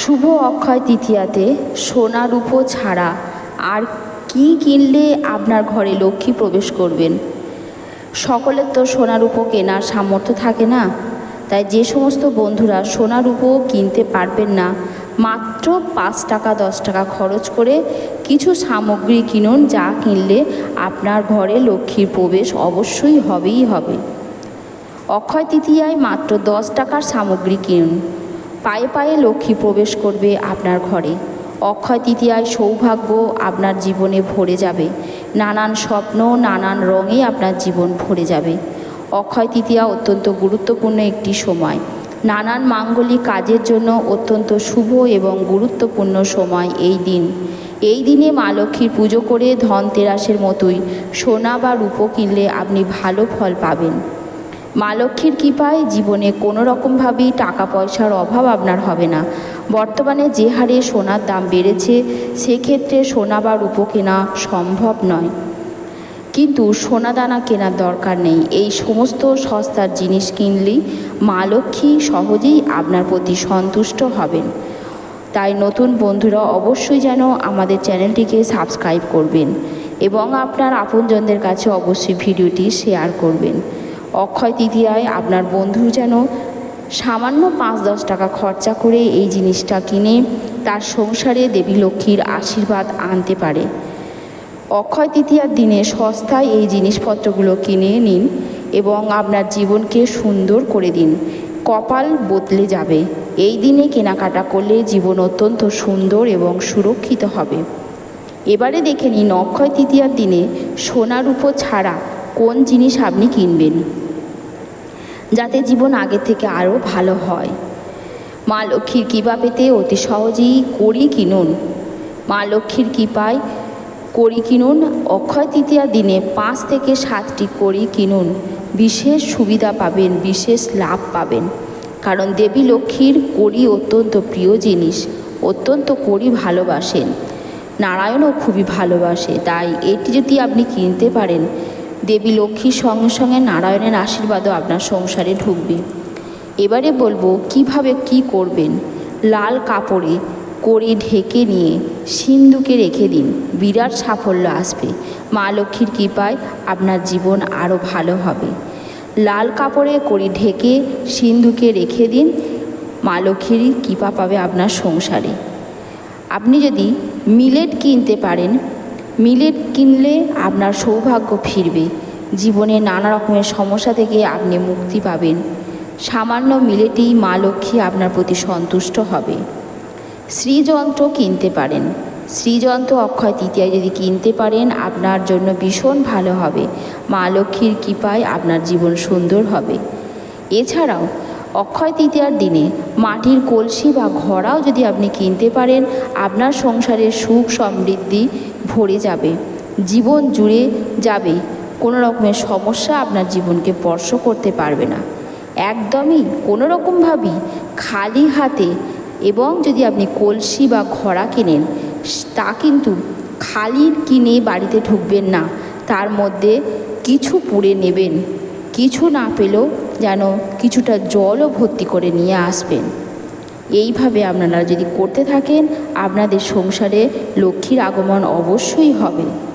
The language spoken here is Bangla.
শুভ অক্ষয় তৃতীয়াতে সোনা রূপো ছাড়া আর কি কিনলে আপনার ঘরে লক্ষ্মী প্রবেশ করবেন? সকলের তো সোনা রূপো কেনার সামর্থ্য থাকে না। তাই যে সমস্ত বন্ধুরা সোনা রূপো কিনতে পারবেন না, মাত্র পাঁচ টাকা, দশ টাকা খরচ করে কিছু সামগ্রী কিনুন, যা কিনলে আপনার ঘরে লক্ষ্মীর প্রবেশ অবশ্যই হবেই হবে। অক্ষয় তৃতীয়ায় মাত্র দশ টাকার সামগ্রী কিনুন। পায়ে পায়ে লক্ষ্মী প্রবেশ করবে আপনার ঘরে। অক্ষয় তৃতীয়ায় সৌভাগ্য আপনার জীবনে ভরে যাবে। নানান স্বপ্ন, নানান রঙে আপনার জীবন ভরে যাবে। অক্ষয় তৃতীয়া অত্যন্ত গুরুত্বপূর্ণ একটি সময়। নানান মাঙ্গলিক কাজের জন্য অত্যন্ত শুভ এবং গুরুত্বপূর্ণ সময় এই দিন। এই দিনে মা লক্ষ্মীর পুজো করে ধনতেরাসের মতোই সোনা বা রূপো কিনলে আপনি ভালো ফল পাবেন। মা লক্ষ্মীর কৃপায় জীবনে কোনো রকমভাবেই টাকা পয়সার অভাব আপনার হবে না। বর্তমানে যে হারে সোনার দাম বেড়েছে, সেক্ষেত্রে সোনা বা রূপো কেনা সম্ভব নয়। কিন্তু সোনা দানা কেনার দরকার নেই। এই সমস্ত সস্তার জিনিস কিনলেই মা লক্ষ্মী সহজেই আপনার প্রতি সন্তুষ্ট হবেন। তাই নতুন বন্ধুরা অবশ্যই যেন আমাদের চ্যানেলটিকে সাবস্ক্রাইব করবেন এবং আপনার আপনজনদের কাছে অবশ্যই ভিডিওটি শেয়ার করবেন। অক্ষয় তৃতীয়ায় আপনার বন্ধু যেন সামান্য পাঁচ দশ টাকা খরচা করে এই জিনিসটা কিনে তার সংসারে দেবী লক্ষ্মীর আশীর্বাদ আনতে পারে। অক্ষয় তৃতীয়ার দিনে সস্তায় এই জিনিসপত্রগুলো কিনে নিন এবং আপনার জীবনকে সুন্দর করে দিন। কপাল বদলে যাবে। এই দিনে কেনাকাটা করলে জীবন অত্যন্ত সুন্দর এবং সুরক্ষিত হবে। এবারে দেখে নিন অক্ষয় তৃতীয়ার দিনে সোনার উপর ছাড়া কোন জিনিস আপনি কিনবেন? যাতে জীবন আগে থেকে আরও ভালো হয়। মা লক্ষ্মীর কৃপা পেতে অতি সহজেই করি কিনুন। মা লক্ষ্মীর কৃপায় করি কিনুন, অক্ষয় তৃতীয়ার দিনে পাঁচ থেকে সাতটি করি কিনুন। বিশেষ সুবিধা পাবেন, বিশেষ লাভ পাবেন। কারণ দেবী লক্ষ্মীর করি অত্যন্ত প্রিয় জিনিস, অত্যন্ত করি ভালোবাসেন। নারায়ণও খুবই ভালোবাসে, তাই এটি যদি আপনি কিনতে পারেন দেবী লক্ষ্মীর সঙ্গে সঙ্গে নারায়ণের আশীর্বাদও আপনার সংসারে ঢুকবে। এবারে বলব, কীভাবে কি করবেন? লাল কাপড়ে করে ঢেকে নিয়ে সিন্ধুকে রেখে দিন, বিরাট সাফল্য আসবে। মা লক্ষ্মীর কৃপায় আপনার জীবন আরও ভালো হবে। লাল কাপড়ে করে ঢেকে সিন্ধুকে রেখে দিন, মা লক্ষ্মীর কৃপা পাবে আপনার সংসারে। আপনি যদি মিলেট কিনতে পারেন মিলেট কিনলে আপনার সৌভাগ্য ফিরবে। জীবনে নানা রকমের সমস্যা থেকে আপনি মুক্তি পাবেন। সামান্য মিলেটেই মা লক্ষ্মী আপনার প্রতি সন্তুষ্ট হবে। শ্রীযন্ত্র কিনতে পারেন। শ্রীযন্ত্র অক্ষয় তৃতীয়ায় যদি কিনতে পারেন, আপনার জন্য ভীষণ ভালো হবে। মা লক্ষ্মীর কৃপায় আপনার জীবন সুন্দর হবে। এছাড়াও, অক্ষয় তৃতীয়ার দিনে মাটির কলসি বা ঘড়াও যদি আপনি কিনতে পারেন, আপনার সংসারের সুখ সমৃদ্ধি ভরে যাবে, জীবন জুড়ে যাবে, কোনো রকমের সমস্যা আপনার জীবনকে স্পর্শ করতে পারবে না। একদমই কোনো রকমভাবেই খালি হাতে এবং যদি আপনি কলসি বা ঘড়া কেনেন, তা কিন্তু খালি কিনে বাড়িতে ঢুকবেন না, তার মধ্যে কিছু পুড়ে নেবেন, কিছু না পেলেও যেন কিছুটা জলও ভর্তি করে নিয়ে আসবেন। এইভাবে আপনারা যদি করতে থাকেন আপনাদের সংসারে লক্ষ্মীর আগমন অবশ্যই হবে।